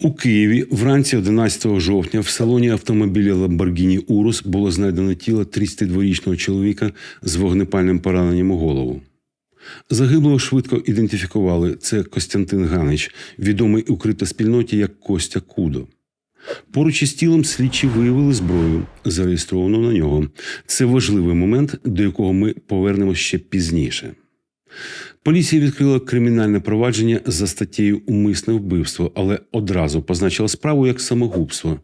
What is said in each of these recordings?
У Києві вранці 11 жовтня в салоні автомобіля Lamborghini Урус було знайдено тіло 32-річного чоловіка з вогнепальним пораненням у голову. Загиблого швидко ідентифікували. Це Костянтин Ганич, відомий у криптоспільноті як Костя Кудо. Поруч із тілом слідчі виявили зброю, зареєстровану на нього. Це важливий момент, до якого ми повернемося ще пізніше. Поліція відкрила кримінальне провадження за статтєю Умисне вбивство, але одразу позначила справу як самогубство,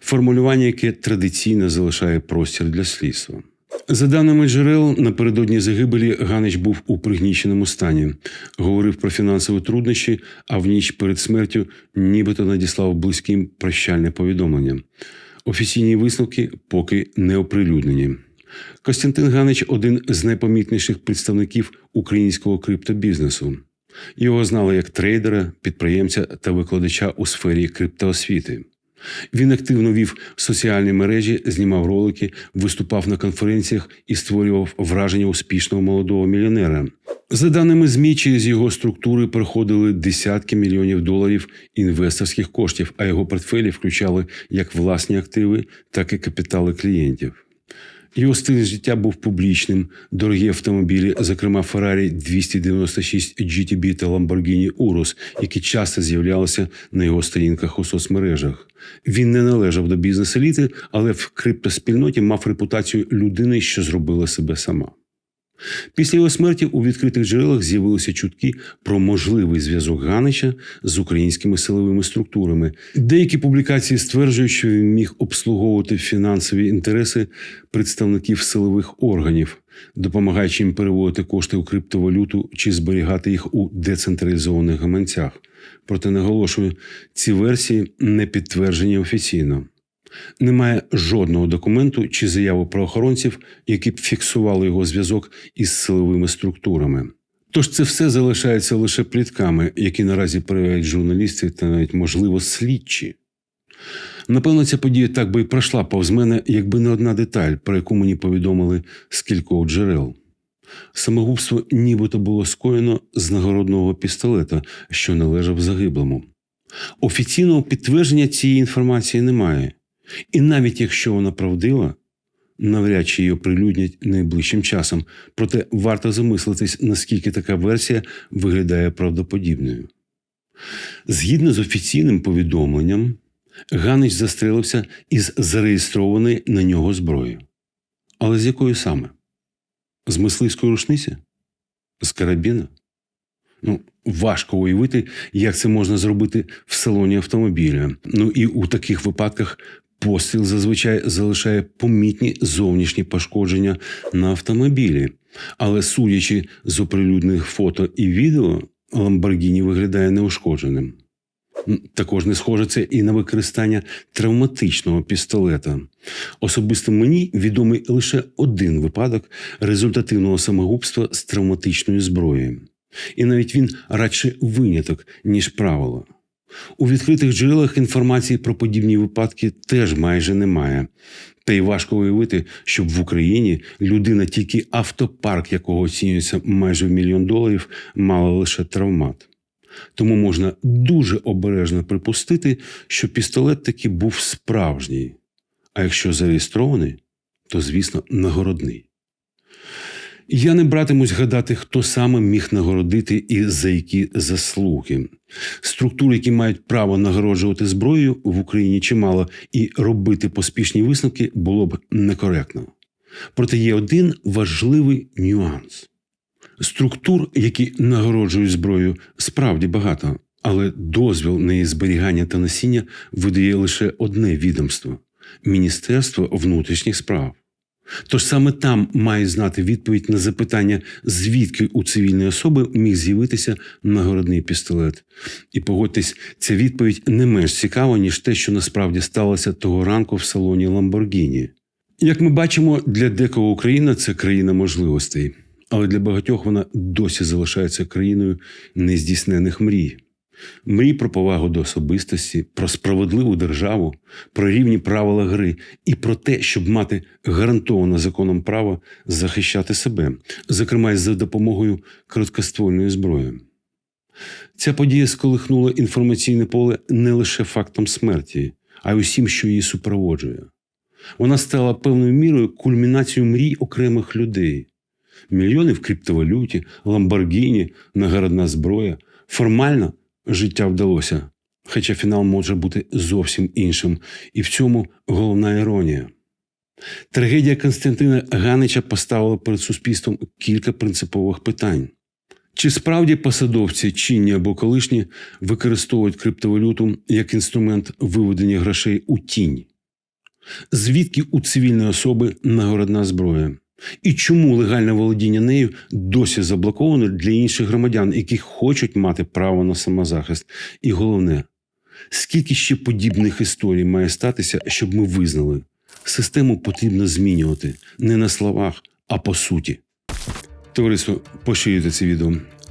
формулювання, яке традиційно залишає простір для слідства. За даними джерел, напередодні загибелі Ганич був у пригніченому стані, говорив про фінансові труднощі, а в ніч перед смертю нібито надіслав близьким прощальне повідомлення. Офіційні висновки поки не оприлюднені. Костянтин Ганич один з найпомітніших представників українського криптобізнесу. Його знали як трейдера, підприємця та викладача у сфері криптоосвіти. Він активно вів соціальні мережі, знімав ролики, виступав на конференціях і створював враження успішного молодого мільйонера. За даними ЗМІ, через його структури проходили десятки мільйонів доларів інвесторських коштів, а його портфелі включали як власні активи, так і капітали клієнтів. Його стиль життя був публічним. Дорогі автомобілі, зокрема Ferrari 296 GTB та Lamborghini Urus, які часто з'являлися на його сторінках у соцмережах. Він не належав до бізнес-еліти, але в криптоспільноті мав репутацію людини, що зробила себе сама. Після його смерті у відкритих джерелах з'явилися чутки про можливий зв'язок Ганича з українськими силовими структурами. Деякі публікації стверджують, що він міг обслуговувати фінансові інтереси представників силових органів, допомагаючи їм переводити кошти у криптовалюту чи зберігати їх у децентралізованих гаманцях. Проте наголошую, ці версії не підтверджені офіційно. Немає жодного документу чи заяви правоохоронців, які б фіксували його зв'язок із силовими структурами. Тож це все залишається лише плітками, які наразі перевіряють журналісти та навіть, можливо, слідчі. Напевно, ця подія так би і пройшла повз мене, якби не одна деталь, про яку мені повідомили з кількох джерел. Самогубство нібито було скоєно з нагородного пістолета, що належав загиблому. Офіційного підтвердження цієї інформації немає. І навіть якщо вона правдива, навряд чи її оприлюднять найближчим часом. Проте варто замислитись, наскільки така версія виглядає правдоподібною. Згідно з офіційним повідомленням, Ганич застрелився із зареєстрованої на нього зброї. Але з якої саме? З мисливської рушниці? З карабіна? Ну, важко уявити, як це можна зробити в салоні автомобіля. Ну і у таких випадках постріл зазвичай залишає помітні зовнішні пошкодження на автомобілі. Але судячи з оприлюднених фото і відео, Ламборгіні виглядає неушкодженим. Також не схоже це і на використання травматичного пістолета. Особисто мені відомий лише один випадок результативного самогубства з травматичної зброї. І навіть він радше виняток, ніж правило. У відкритих джерелах інформації про подібні випадки теж майже немає. Та й важко уявити, щоб в Україні людина, тільки автопарк, якого оцінюється майже в мільйон доларів, мала лише травмат. Тому можна дуже обережно припустити, що пістолет таки був справжній. А якщо зареєстрований, то, звісно, нагородний. Я не братимусь гадати, хто саме міг нагородити і за які заслуги. Структури, які мають право нагороджувати зброєю в Україні чимало, і робити поспішні висновки було б некоректно. Проте є один важливий нюанс: структур, які нагороджують зброю, справді багато, але дозвіл на її зберігання та носіння видає лише одне відомство Міністерство внутрішніх справ. Тож саме там має знати відповідь на запитання, звідки у цивільної особи міг з'явитися нагородний пістолет. І погодьтесь, ця відповідь не менш цікава, ніж те, що насправді сталося того ранку в салоні Ламборгіні. Як ми бачимо, для декого Україна це країна можливостей, але для багатьох вона досі залишається країною нездійснених мрій. Мрій про повагу до особистості, про справедливу державу, про рівні правила гри і про те, щоб мати гарантоване законом право захищати себе, зокрема й за допомогою короткоствольної зброї. Ця подія сколихнула інформаційне поле не лише фактом смерті, а й усім, що її супроводжує. Вона стала певною мірою кульмінацією мрій окремих людей. Мільйони в криптовалюті, ламборгіні, нагородна зброя. Формально життя вдалося, хоча фінал може бути зовсім іншим, і в цьому головна іронія. Трагедія Константина Ганича поставила перед суспільством кілька принципових питань. Чи справді посадовці, чинні або колишні, використовують криптовалюту як інструмент виведення грошей у тінь? Звідки у цивільної особи нагородна зброя? І чому легальне володіння нею досі заблоковано для інших громадян, які хочуть мати право на самозахист? І головне, скільки ще подібних історій має статися, щоб ми визнали, систему потрібно змінювати не на словах, а по суті. Товариство, поширюйте це відео.